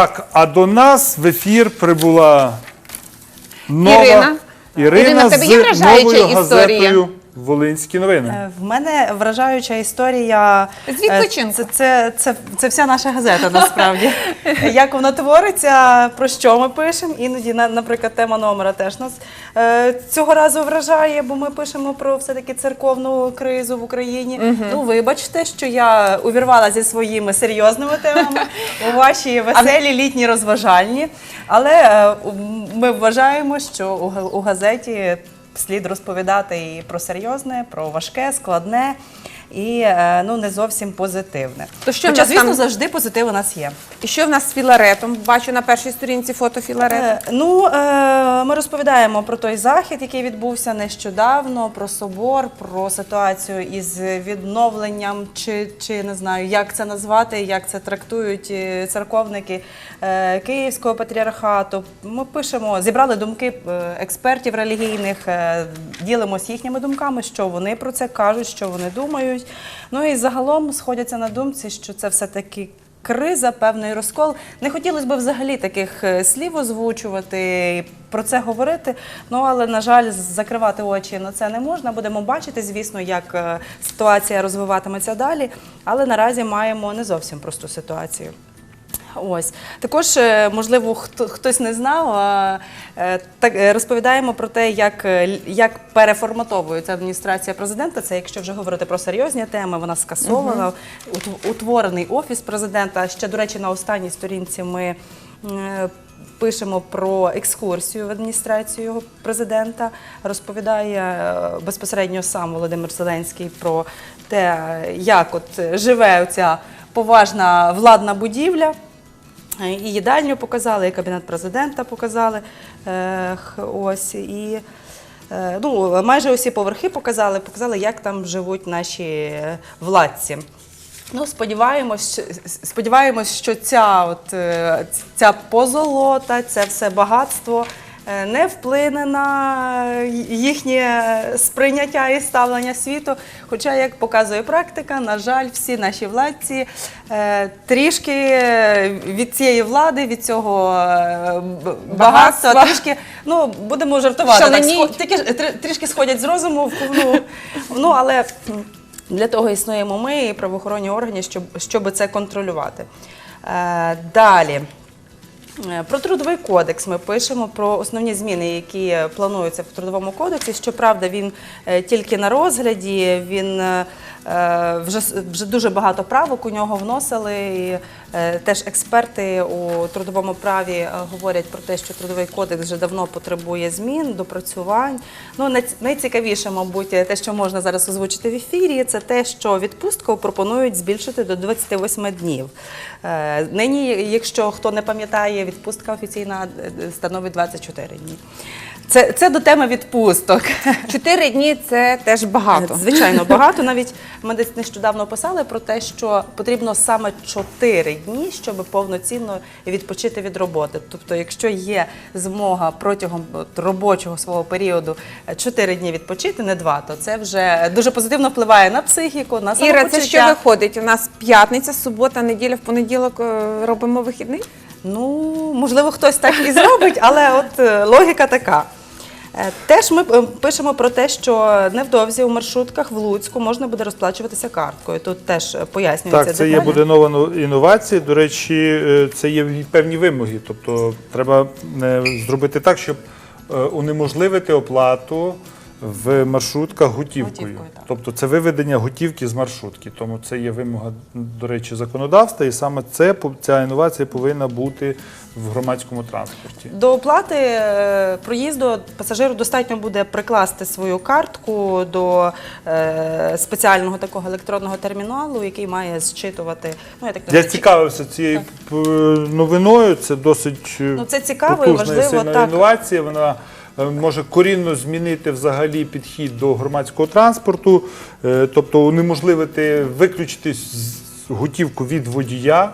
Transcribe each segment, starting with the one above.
Так, а до нас в ефір прибула нова Ірина. Ірина, Ірина, в тебе є з вражаюча новою історія? газетою Волинські новини. Е, В мене вражаюча історія. З е, відпочинку. Це, це, це, це вся наша газета насправді. Як вона твориться, про що ми пишемо. Іноді, на- наприклад, тема номера теж нас е, цього разу вражає, бо ми пишемо про все-таки церковну кризу в Україні. Ну, вибачте, що я увірвала зі своїми серйозними темами у ваші веселі літні розважальні. Але е, ми вважаємо, що у у газеті слід розповідати і про серйозне, про важке, складне і е, ну не зовсім позитивне. То що Хоча, звісно, там? завжди позитив у нас є. І що в нас з філаретом? Бачу на першій сторінці фото філарету. Е, Ну, е, ми розповідаємо про той захід, який відбувся нещодавно, про собор, про ситуацію із відновленням, чи, чи не знаю, як це назвати, як це трактують церковники е, Київського патріархату. Ми пишемо, зібрали думки експертів релігійних, е, ділимося їхніми думками, що вони про це кажуть, що вони думають. Ну і загалом сходяться на думці, що це все-таки криза, певний розкол. Не хотілося б взагалі таких е, слів озвучувати про це говорити. Ну але на жаль, закривати очі на це не можна. Будемо бачити, звісно, як е, ситуація розвиватиметься далі. Але наразі маємо не зовсім просту ситуацію. Ось також, е, можливо, хто хтось не знав. а, е, Так е, розповідаємо про те, як, як переформатовується адміністрація президента. Це якщо вже говорити про серйозні теми, вона скасована. Утв- Утворений офіс президента. Ще до речі, на останній сторінці ми. Пишемо про екскурсію в адміністрацію президента. Розповідає безпосередньо сам Володимир Зеленський про те, як от живе ця поважна владна будівля. І їдальню показали, і кабінет президента показали. Е, Ось і е, ну, майже усі поверхи показали, показали, як там живуть наші е, владці. Ну, сподіваємось, сподіваємось, що ця, от, ця позолота, це все багатство не вплине на їхнє сприйняття і ставлення світу. Хоча, як показує практика, на жаль, всі наші владці е, трішки від цієї влади, від цього е, багатства, трішки, ну, будемо жартувати. Що так, на тільки трішки сходять з розуму, ну, ну але для того існуємо ми і правоохоронні органи, щоб, щоб це контролювати. Е, далі. Е, Про трудовий кодекс ми пишемо про основні зміни, які плануються в трудовому кодексі. Щоправда, він е, тільки на розгляді. Він е, вже дуже багато правок у нього вносили. І теж експерти у трудовому праві е, говорять про те, що трудовий кодекс вже давно потребує змін, допрацювань. Ну найц- найцікавіше, мабуть, те, що можна зараз озвучити в ефірі, це те, що відпустку пропонують збільшити до 28 днів. Е, Нині, якщо хто не пам'ятає, відпустка офіційна е, становить 24 дні. Це, це до теми відпусток. Чотири дні це теж багато. Звичайно, багато. Навіть ми десь нещодавно писали про те, що потрібно саме 4 дні, щоб повноцінно відпочити від роботи. Тобто, якщо є змога протягом робочого свого періоду 4 дні відпочити, не 2, то це вже дуже позитивно впливає на психіку, на Іра, це що виходить? У нас п'ятниця, субота, неділя, в понеділок е, робимо вихідний? Ну, можливо, хтось так і зробить, але от е, логіка така. Е, Теж ми е, пишемо про те, що невдовзі у маршрутках в Луцьку можна буде розплачуватися карткою. Тут теж е, пояснюється Так, це є буде нова но- інновація. До речі, це є певні вимоги. Тобто треба зробити так, щоб унеможливити оплату в маршрутках готівкою. Готівкою, так. Тобто це виведення готівки з маршрутки. Тому це є вимога, до речі, законодавства, і саме це ця інновація повинна бути в громадському транспорті. До оплати е, проїзду пасажиру достатньо буде прикласти свою картку до е, спеціального такого електронного терміналу, який має зчитувати. Ну, я так Я цікавився цією п- новиною. Це досить е, Ну, це цікаво і важливо, так. інновація. Вона е, може корінно змінити взагалі підхід до громадського транспорту, е, тобто унеможливити виключити готівку від водія.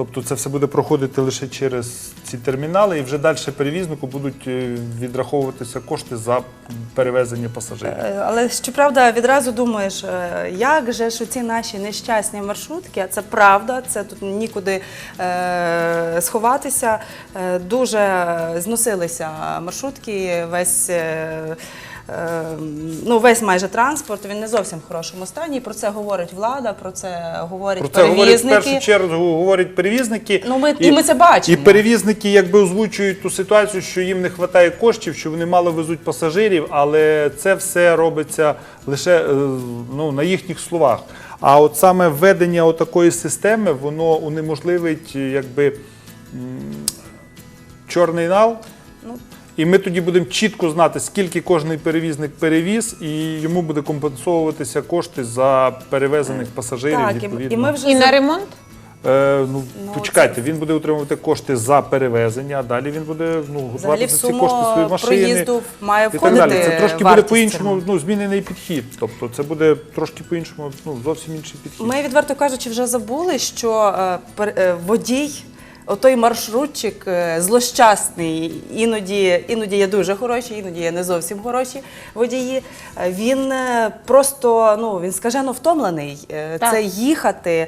Тобто це все буде проходити лише через ці термінали, і вже далі перевізнику будуть е, відраховуватися кошти за перевезення пасажирів. Е, Але щоправда, відразу думаєш, е, як же ж ці наші нещасні маршрутки, а це правда, це тут нікуди е, сховатися. Дуже зносилися маршрутки, весь. е, Ну, весь майже транспорт, він не зовсім в хорошому стані. І Про це говорить влада, про це говорять Про це говорять в першу чергу говорять перевізники. Ну, ми- і ми це бачимо. І перевізники якби озвучують ту ситуацію, що їм не вистачає коштів, що вони мало везуть пасажирів, але це все робиться лише е, ну, на їхніх словах. А от саме введення отакої системи, воно унеможливить якби чорний нал. Ну, І ми тоді будемо чітко знати, скільки кожний перевізник перевіз, і йому буде компенсовуватися кошти за перевезених пасажирів. так, і, відповідно. і ми вже І на ремонт? Е, ну, Ну, почекайте, він буде отримувати кошти за перевезення, а далі він буде ну, взагалі в за ці суму кошти свої машини. проїзду має І так входити. далі. Це трошки буде вартість по-іншому ну, змінений підхід. Тобто це буде трошки по-іншому, ну, зовсім інший підхід. Ми, відверто кажучи, вже забули, що е, пер- е, водій, отой маршрутчик е, злощасний, іноді, іноді є дуже хороші, іноді є не зовсім хороші водії. е, Він е, просто ну, він скажено втомлений. Так. Це їхати,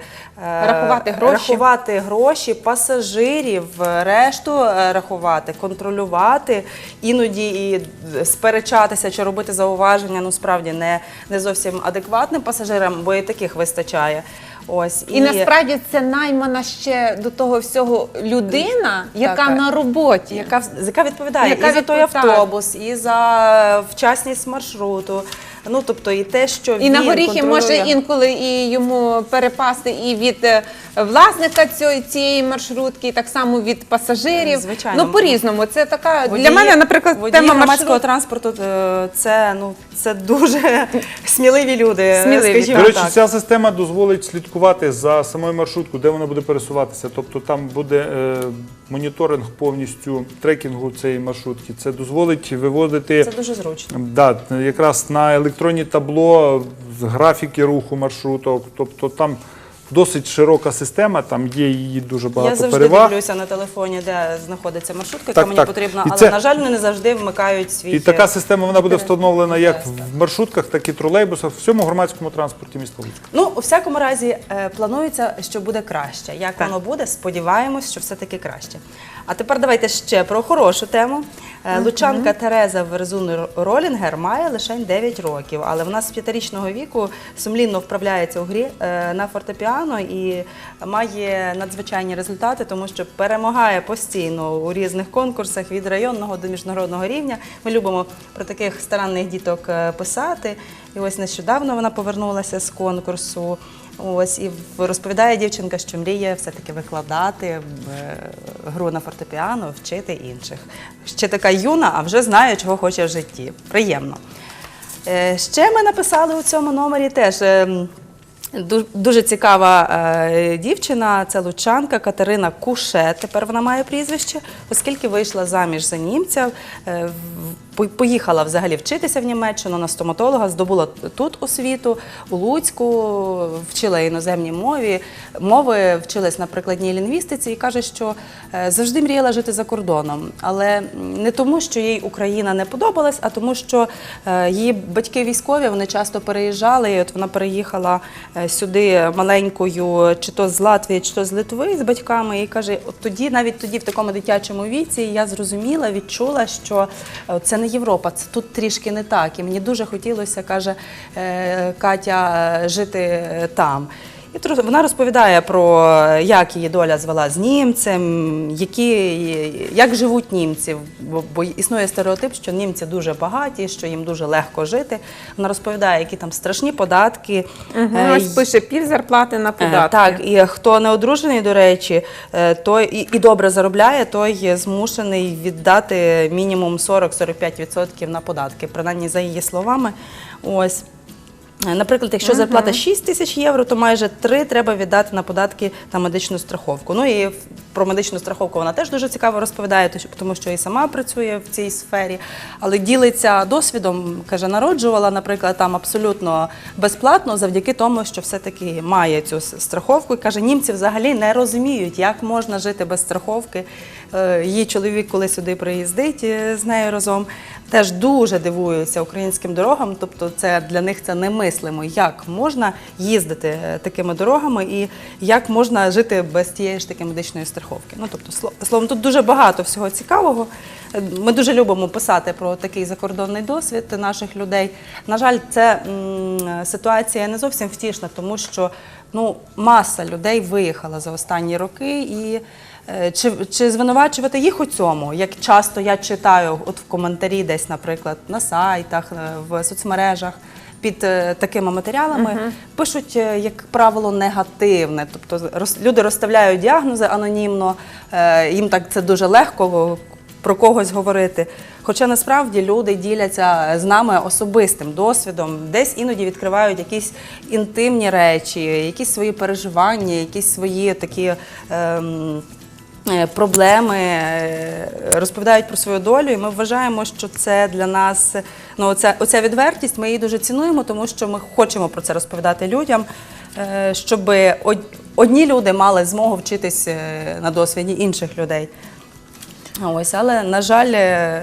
Рахувати гроші. рахувати гроші, пасажирів, решту рахувати, контролювати, іноді і сперечатися чи робити зауваження, ну справді не, не зовсім адекватним пасажирам, бо і таких вистачає. Ось І насправді це наймана ще до того всього людина, яка Так, на роботі. яка, яка відповідає Яка і за той автобус, і за вчасність маршруту. Ну тобто, і те, що він І на горіхи контролює. може інколи і йому перепасти і від е, власника цієї, цієї маршрутки, і так само від пасажирів. Звичайно. Ну по-різному. Це така Водії- для мене, наприклад, водії тема громадського маршрут. транспорту е, це ну це дуже сміливі люди. Сміливі, скажімо До речі, так. ця система дозволить слідкувати за самою маршруткою, де вона буде пересуватися. Тобто там буде е, моніторинг повністю трекінгу цієї маршрутки. Це дозволить виводити Це дуже зручно. Да, якраз на електронні табло з графіки руху маршруток. Тобто там досить широка система, там є її дуже багато Я завжди переваг. дивлюся на телефоні, де знаходиться маршрутка, яка Так, мені так. потрібна, І але це- на жаль, вони не завжди вмикають свій І така система вона буде встановлена як в маршрутках, так і тролейбусах, в всьому громадському транспорті міста Луцька. Ну, у всякому разі, е, планується, що буде краще. Як Так. воно буде, сподіваємось, що все-таки краще. А тепер давайте ще про хорошу тему. Е, Лучанка Тереза Верзун Ролінгер має лише 9 років, але вона з п'ятирічного віку сумлінно вправляється у грі е, на фортепіано і має надзвичайні результати, тому що перемагає постійно у різних конкурсах від районного до міжнародного рівня. Ми любимо про таких старанних діток е, писати. І ось нещодавно вона повернулася з конкурсу. Ось і розповідає дівчинка, що мріє все-таки викладати е, гру на фортепіано, вчити інших. Ще така юна, а вже знає, чого хоче в житті. Приємно. Е, Ще ми написали у цьому номері теж. ем, Дуже цікава е, дівчина, це лучанка Катерина Куше. Тепер вона має прізвище, оскільки вийшла заміж за німця, е, поїхала взагалі вчитися в Німеччину на стоматолога, здобула тут освіту, у Луцьку, вчила іноземні мові, мови вчилась на прикладній лінгвістиці і каже, що е, завжди мріяла жити за кордоном, але не тому, що їй Україна не подобалась, а тому, що е, її батьки військові вони часто переїжджали. І от вона переїхала е, сюди маленькою, чи то з Латвії, чи то з Литви з батьками. І каже, от тоді, навіть тоді, в такому дитячому віці, я зрозуміла, відчула, що це не Європа, це тут трішки не так. І мені дуже хотілося, каже е, Катя, жити е, там. І вона розповідає про е, як її доля звела з німцем, які, як живуть німці. Бо, бо існує стереотип, що німці дуже багаті, що їм дуже легко жити. Вона розповідає, які там страшні податки. Угу, Е, ось пише пів зарплати на Е. Так, і хто не одружений, до речі, е, той і, і добре заробляє, той є змушений віддати мінімум 40-45% на податки, принаймні за її словами. Ось. Наприклад, якщо зарплата 6 тисяч євро, то майже 3 треба віддати на податки та медичну страховку. Ну і про медичну страховку вона теж дуже цікаво розповідає, тому що і сама працює в цій сфері, але ділиться досвідом. каже, народжувала, наприклад, там абсолютно безплатно, завдяки тому, що все-таки має цю страховку. І каже, німці взагалі не розуміють, як можна жити без страховки. Е, Її чоловік, коли сюди приїздить е, з нею разом, теж дуже дивуються українським дорогам. Тобто, це для них це немислимо, як можна їздити е, такими дорогами і як можна жити без тієї ж таки медичної страховки. Ну тобто, сло- словом, тут дуже багато всього цікавого. Ми дуже любимо писати про такий закордонний досвід наших людей. На жаль, це ситуація не зовсім втішна, тому що ну маса людей виїхала за останні роки і. Е, Чи, чи звинувачувати їх у цьому? Як часто я читаю от в коментарі, десь, наприклад, на сайтах, е, в соцмережах під е, такими матеріалами пишуть, е, як правило, негативне. Тобто роз- люди розставляють діагнози анонімно, е, їм так це дуже легко про когось говорити. Хоча насправді люди діляться з нами особистим досвідом, десь іноді відкривають якісь інтимні речі, якісь свої переживання, якісь свої такі. Ем, е, Проблеми е, розповідають про свою долю, і ми вважаємо, що це для нас ну оця, оця відвертість. Ми її дуже цінуємо, тому що ми хочемо про це розповідати людям, е, щоб одні люди мали змогу вчитись е, на досвіді інших людей. Ось, але на жаль, е,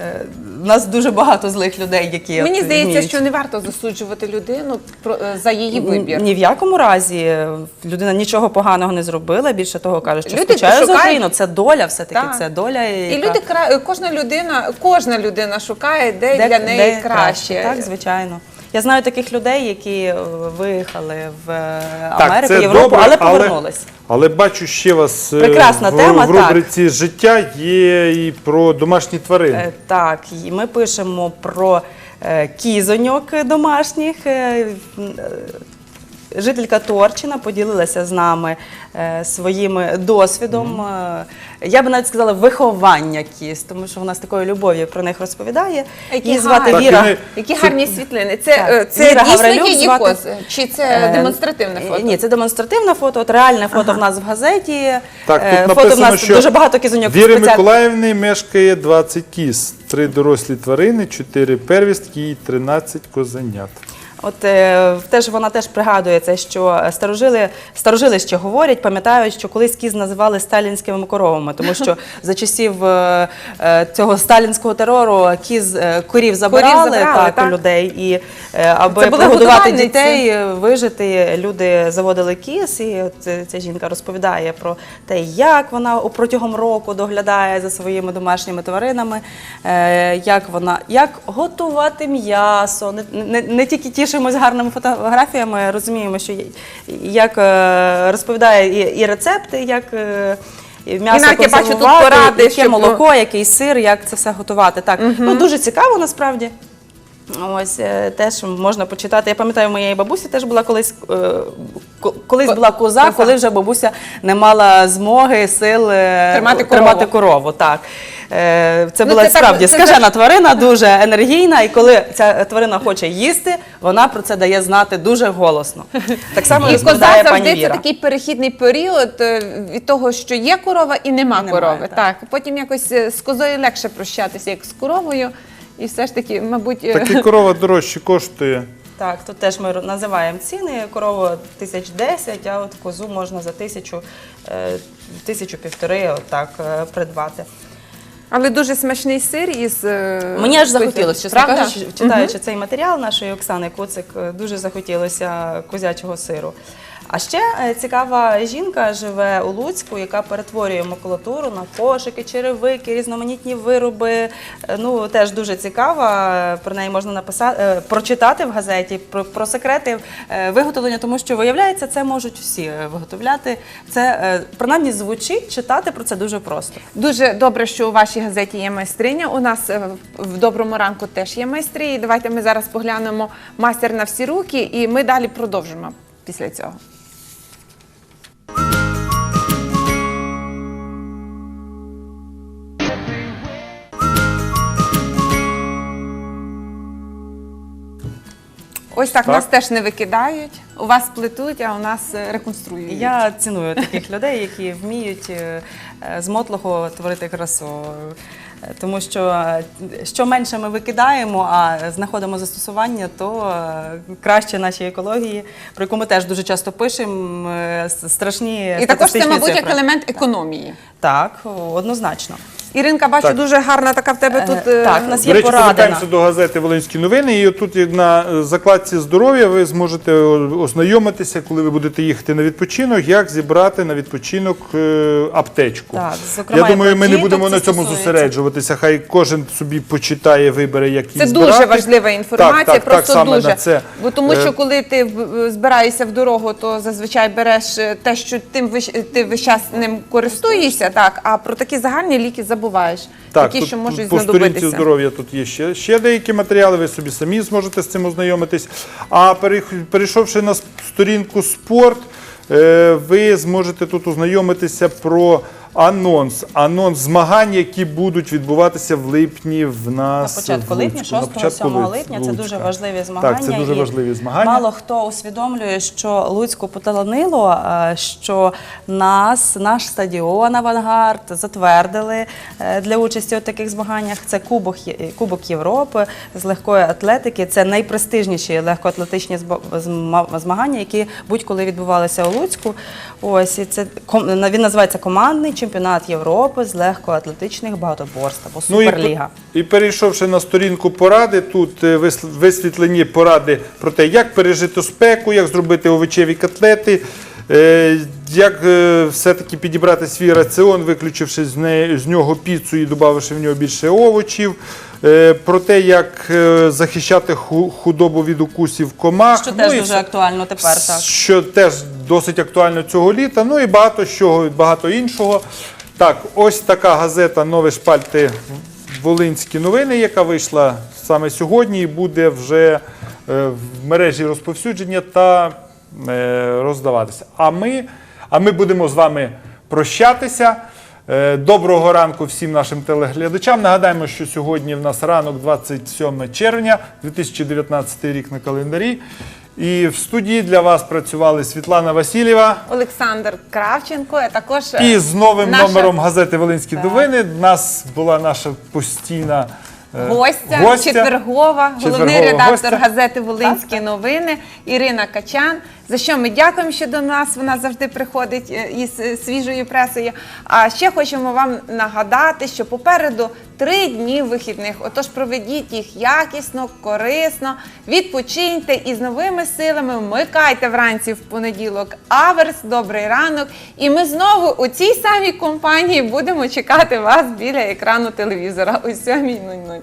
в нас дуже багато злих людей, які Мені здається, вміють. що не варто засуджувати людину е, за її вибір. Ні в якому разі людина нічого поганого не зробила. Більше того каже, що Люди скучає за Україну. Це доля, все таки Так. це доля. І яка- люди кра- кожна людина, кожна людина шукає, де, де- для неї де краще. Так, звичайно. Я знаю таких людей, які е, виїхали в е, Так, Америку, це Європу, добре, але повернулись. Але бачу ще вас е, Прекрасна в, тема, в так. рубриці життя є і про домашні тварини. Так, і ми пишемо про кізоньок домашніх. Жителька Торчина поділилася з нами е, своїм досвідом. Е, Я би навіть сказала виховання кіз, тому що вона з такою любов'ю про них розповідає. Які Її звати гарні. Так, і ми- Які гарні світлини. Це, Так. е, це Віра дійсно Гаврилюк її звати. кози? Чи це Е, демонстративне фото? Ні, це демонстративне фото. От реальне фото в нас в газеті. Так, Е, тут фото в написано, нас що дуже багато кізоньок. Віри спеціально- Миколаївни мешкає 20 кіз, 3 дорослі тварини, 4 первістки і 13 козенят. От е, теж вона теж пригадує це, що старожили, старожили ще говорять, пам'ятають, що колись кіз називали сталінськими коровами, тому що за часів е, е, цього сталінського терору кіз е, корів забирали, забрали, так, так. у людей, і е, аби Це прогодувати дітей, вижити, люди заводили кіз, і от ця жінка розповідає про те, як вона протягом року доглядає за своїми домашніми тваринами, е, як вона як готувати м'ясо. Не, не, не тільки тішимось гарними фотографіями, розуміємо, що як е, розповідає і, і рецепти, як. е, М'ясо я бачу тут консервувати, поради, яке щоб- молоко, який сир, як це все готувати. Так, ну дуже цікаво насправді. Ось е, теж можна почитати. Я пам'ятаю, у моєї бабусі теж була колись е, колись була коза, коли вже бабуся не мала змоги, сил е, Тримати тримати корову. корову. Так. Це Ну, була це так- справді це скажена так- тварина, дуже енергійна, і коли ця тварина хоче їсти, вона про це дає знати дуже голосно. Так само І коза пані завжди це такий перехідний період від того, що є корова і нема Немає, корови. так. Так. потім якось з козою легше прощатися, як з коровою. І все ж таки, мабуть, е, Так і корова дорожче коштує. Так, тут теж ми називаємо ціни. Корову тисяч десять, а от козу можна за тисячу, е, тисячу півтори отак е, придбати. але дуже смачний сир із е, Мені аж захотілося, чесно Правда? кажучи, читаючи цей матеріал нашої Оксани Куцик, е, дуже захотілося козячого сиру. А ще е, цікава жінка живе у Луцьку, яка перетворює макулатуру на кошики, черевики, різноманітні вироби. Е, Ну теж дуже цікава. Про неї можна написати, е, прочитати в газеті про, про секрети виготовлення, тому що виявляється, це можуть всі виготовляти. Це принаймні звучить, читати про це дуже просто. Дуже добре, що у вашій газеті є майстриня. У нас в доброму ранку теж є майстри. І давайте ми зараз поглянемо мастер на всі руки, і ми далі продовжимо після цього. Ось так, Так. нас теж не викидають. У вас плетуть, а у нас е, реконструюють. Я ціную таких людей, які вміють е, е, з мотлоху творити красу. Тому що що менше ми викидаємо, а знаходимо застосування, то краще нашій екології, про яку ми теж дуже часто пишемо. Страшні І також це, мабуть, як елемент економії. Так, однозначно. Іринка, бачу, Так. дуже гарна така в тебе Е, тут. е, так, у нас До є речі, порада повертаємося до газети Волинські новини. І тут як на е, закладці здоров'я ви зможете ознайомитися, коли ви будете їхати на відпочинок, як зібрати на відпочинок е, аптечку. Так, зокрема, Я думаю, ми не будемо це на цьому стосується. зосереджуватися. Хай кожен собі почитає, вибере, як Це дуже збирати. важлива інформація, Так, так, просто саме дуже. на це. Бо тому, Е, що коли ти в- збираєшся в дорогу, то зазвичай береш е, те, що тим виш- ти весь час ним користуєшся, так, а про такі загальні ліки забуваєш, такі, тут що можуть по сторінці знадобитися. здоров'я тут є ще, ще деякі матеріали, ви собі самі зможете з цим ознайомитись. А перейшовши на сторінку спорт, е, ви зможете тут ознайомитися про анонс. Анонс змагань, які будуть відбуватися в липні в нас. На початку в липня, Луцьку. На 6-7 липня, це дуже важливі змагання. Так, це дуже важливі змагання. Мало хто усвідомлює, що Луцьку поталанило, е, що нас, наш стадіон Авангард затвердили е, для участі у таких змаганнях. Це Кубок, Кубок Європи з легкої атлетики. Це найпрестижніші легкоатлетичні змагання, які будь-коли відбувалися у Луцьку. Ось і це він називається командний чемпіонат Європи з легкоатлетичних багатоборств або Ну, і, Суперліга. і перейшовши на сторінку поради, тут е, висвітлені поради про те, як пережити спеку, як зробити овочеві котлети, е, як е, все-таки підібрати свій раціон, виключивши з нього піцу і додавши в нього більше овочів. Е, Про те, як е, захищати худобу від укусів комах. Що теж Ну, дуже актуально тепер, так. що теж досить актуально цього літа. Ну і багато чого, багато іншого. Так, ось така газета Нові шпальти Волинські новини, яка вийшла саме сьогодні і буде вже е, в мережі розповсюдження та роздаватися. А ми, а ми будемо з вами прощатися. Е, Доброго ранку всім нашим телеглядачам. Нагадаємо, що сьогодні в нас ранок 27 червня, 2019 рік на календарі. І в студії для вас працювали Світлана Васильєва. Олександр Кравченко, а також е, І з новим наша номером газети Волинські новини. У нас була наша постійна е, гостя, четвергова, головний редактор гостя. газети Волинські новини Ірина Качан. За що ми дякуємо, що до нас вона завжди приходить е, із е, свіжою пресою. А ще хочемо вам нагадати, що попереду три дні вихідних. Отож, проведіть їх якісно, корисно, відпочиньте і з новими силами вмикайте вранці в понеділок. Аверс, добрий ранок. І ми знову у цій самій компанії будемо чекати вас біля екрану телевізора о 7.00.